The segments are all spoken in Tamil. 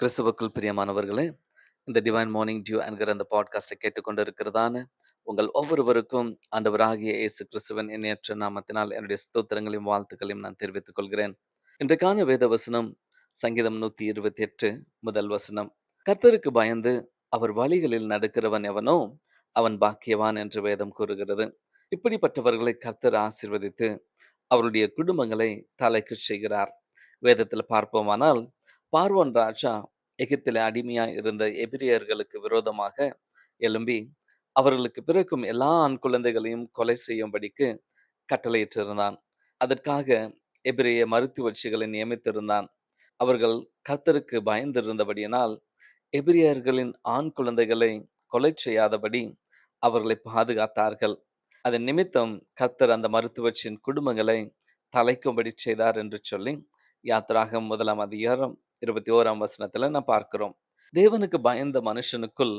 கிறிஸ்துவுக்குள் பிரியமானவர்களே இந்த டிவைன் மார்னிங் டியூ என்கிற அந்த பாட்காஸ்டை கேட்டுக்கொண்டு இருக்கிறதான உங்கள் ஒவ்வொருவருக்கும் ஆண்டவராகிய இயேசு கிறிஸ்துவன் எண்ணற்ற நாமத்தினால் என்னுடைய ஸ்தோத்திரங்களையும் வாழ்த்துக்களையும் நான் தெரிவித்துக் கொள்கிறேன். இன்றைக்கான வேத வசனம் சங்கீதம் நூத்தி இருபத்தி எட்டு முதல் வசனம். கர்த்தருக்கு பயந்து அவர் வழிகளில் நடக்கிறவன் எவனோ அவன் பாக்கியவான் என்று வேதம் கூறுகிறது. இப்படிப்பட்டவர்களை கர்த்தர் ஆசிர்வதித்து அவருடைய குடும்பங்களை தலைக்கு செய்கிறார். வேதத்தில் பார்ப்போமானால் பார்வன் ராஜா எகிப்தில அடிமையாய் இருந்த எபிரியர்களுக்கு விரோதமாக எழும்பி அவர்களுக்கு பிறக்கும் எல்லா ஆண் குழந்தைகளையும் கொலை செய்யும்படிக்கு கட்டளையிட்டிருந்தான். அதற்காக எபிரிய மருத்துவச்சிகளை நியமித்திருந்தான். அவர்கள் கர்த்தருக்கு பயந்திருந்தபடியினால் எபிரியர்களின் ஆண் குழந்தைகளை கொலை செய்யாதபடி அவர்களை பாதுகாத்தார்கள். அதன் நிமித்தம் கர்த்தர் அந்த மருத்துவச்சின் குடும்பங்களை தலைக்கும்படி செய்தார் என்று சொல்லி யாத்திராக முதலாம் அதிகாரம் இருபத்தி ஓராம் வசனத்துல நான் பார்க்கிறோம். தேவனுக்கு பயந்த மனுஷனுக்குள்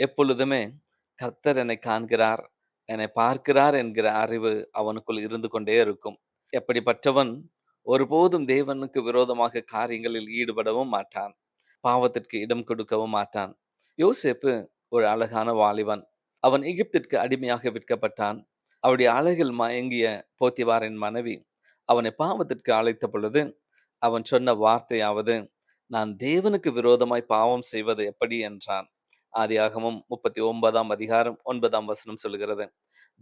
எப்பொழுதுமே கர்த்தர் என்னை காண்கிறார் என்னை பார்க்கிறார் என்கிற அறிவு அவனுக்குள் இருந்து கொண்டே இருக்கும். எப்படிப்பட்டவன்? ஒருபோதும் தேவனுக்கு விரோதமாக காரியங்களில் ஈடுபடவும் மாட்டான். பாவத்திற்கு இடம் கொடுக்கவும் மாட்டான். யோசேப்பு ஒரு அழகான வாலிபன். அவன் எகிப்திற்கு அடிமையாக விற்கப்பட்டான். அவருடைய அழகில் மயங்கிய போத்திவாரின் மனைவி அவனை பாவத்திற்கு அழைத்த பொழுது அவன் சொன்ன வார்த்தையாவது நான் தேவனுக்கு விரோதமாய் பாவம் செய்வது எப்படி என்றான். ஆதியாகமும் முப்பத்தி ஒன்பதாம் அதிகாரம் ஒன்பதாம் வசனம் சொல்கிறது.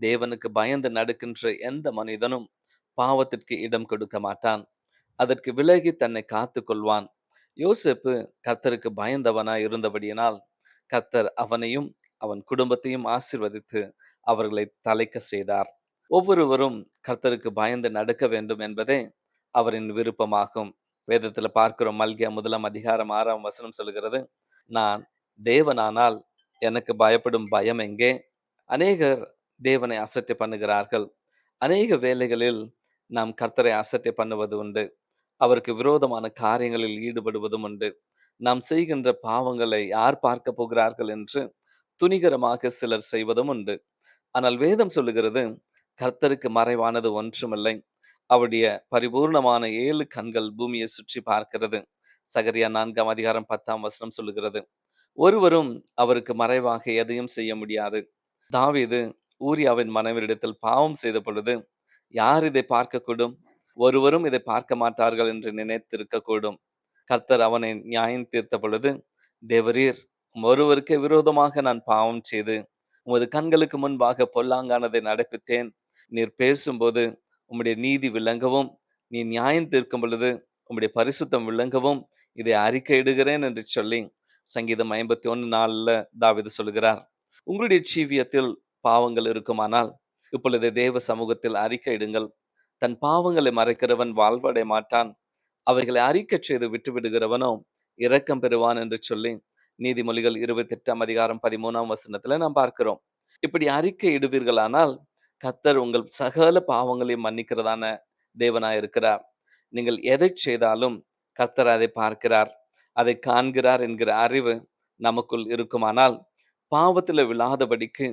தேவனுக்கு பயந்து நடக்கின்ற எந்த மனிதனும் பாவத்திற்கு இடம் கொடுக்க மாட்டான். அதற்கு விலகி தன்னை காத்து கொள்வான். யோசேப்பு கர்த்தருக்கு பயந்தவனாய் இருந்தபடியினால் கர்த்தர் அவனையும் அவன் குடும்பத்தையும் ஆசிர்வதித்து அவர்களை தலைக்க செய்தார். ஒவ்வொருவரும் கர்த்தருக்கு பயந்து நடக்க வேண்டும் என்பதே அவரின் விருப்பமாகும். வேதத்துல பார்க்கிறோம். மல்கியா முதலாம் அதிகாரம் ஆறாம் வசனம் சொல்கிறது நான் தேவனானால் எனக்கு பயப்படும் பயம் எங்கே? அநேகர் தேவனை அசட்டை பண்ணுகிறார்கள். அநேக வேலைகளில் நாம் கர்த்தரை அசட்டை பண்ணுவது உண்டு. அவருக்கு விரோதமான காரியங்களில் ஈடுபடுவதும் உண்டு. நாம் செய்கின்ற பாவங்களை யார் பார்க்க போகிறார்கள் என்று துணிகரமாக சிலர் செய்வதும் உண்டு. ஆனால் வேதம் சொல்லுகிறது கர்த்தருக்கு மறைவானது ஒன்றுமில்லை. அவருடைய பரிபூர்ணமான ஏழு கண்கள் பூமியை சுற்றி பார்க்கிறது. சகரியா நான்காம் அதிகாரம் பத்தாம் வசனம் சொல்லுகிறது. ஒருவரும் அவருக்கு மறைவாக எதையும் செய்ய முடியாது. தாவீது ஊரியாவின் மனைவரிடத்தில் பாவம் செய்த பொழுது யார் இதை பார்க்கக்கூடும்? ஒருவரும் இதை பார்க்க மாட்டார்கள் என்று நினைத்திருக்கக்கூடும். கர்த்தர் அவனை நியாயம் தீர்த்த பொழுது தேவரீர் ஒருவருக்கே விரோதமாக நான் பாவம் செய்து உமது கண்களுக்கு முன்பாக பொல்லாங்கானதை நடப்பித்தேன். நீர் பேசும்போது உம்முடைய நீதி விளங்கவும் நீ நியாயம் தீர்க்கும் பொழுது உம்முடைய பரிசுத்தம் விளங்கவும் இதை அறிக்கையிடுகிறேன் என்று சொல்லி சங்கீதம் ஐம்பத்தி ஒன்று நாளில் தாவிது சொல்கிறார் உங்களுடைய ஜீவியத்தில் பாவங்கள் இருக்குமானால் இப்பொழுது தேவ சமூகத்தில் அறிக்கையிடுங்கள். தன் பாவங்களை மறைக்கிறவன் வாழ்வடை மாட்டான். அவைகளை அறிக்கை செய்து விட்டுவிடுகிறவனோ இரக்கம் பெறுவான் என்று சொல்லி நீதிமொழிகள் இருபத்தி எட்டாம் அதிகாரம் பதிமூணாம் வசனத்துல நாம் பார்க்கிறோம். இப்படி அறிக்கை இடுவீர்களானால் கத்தர் உங்கள் சகல பாவங்களையும் மன்னிக்கிறதான தேவனாய் இருக்கிறார். நீங்கள் எதை செய்தாலும் கர்த்தர் அதை பார்க்கிறார். அதை காண்கிறார் என்கிற அறிவு நமக்குள் இருக்குமானால் பாவத்தில் விழாதபடிக்கு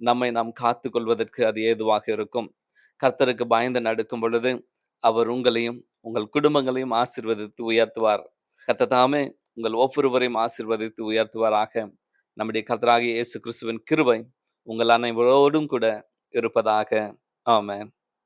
நம்மை நாம் காத்து கொள்வதற்கு அது ஏதுவாக இருக்கும். கர்த்தருக்கு பயந்து நடக்கும் பொழுது அவர் உங்களையும் உங்கள் குடும்பங்களையும் ஆசிர்வதித்து உயர்த்துவார். கத்ததாமே உங்கள் ஒவ்வொருவரையும் ஆசிர்வதித்து உயர்த்துவாராக. நம்முடைய கர்த்தராகிய இயேசு கிறிஸ்துவின் கிருவை உங்கள் அனைவரோடும் கூட இருப்பதாக. ஆமேன்.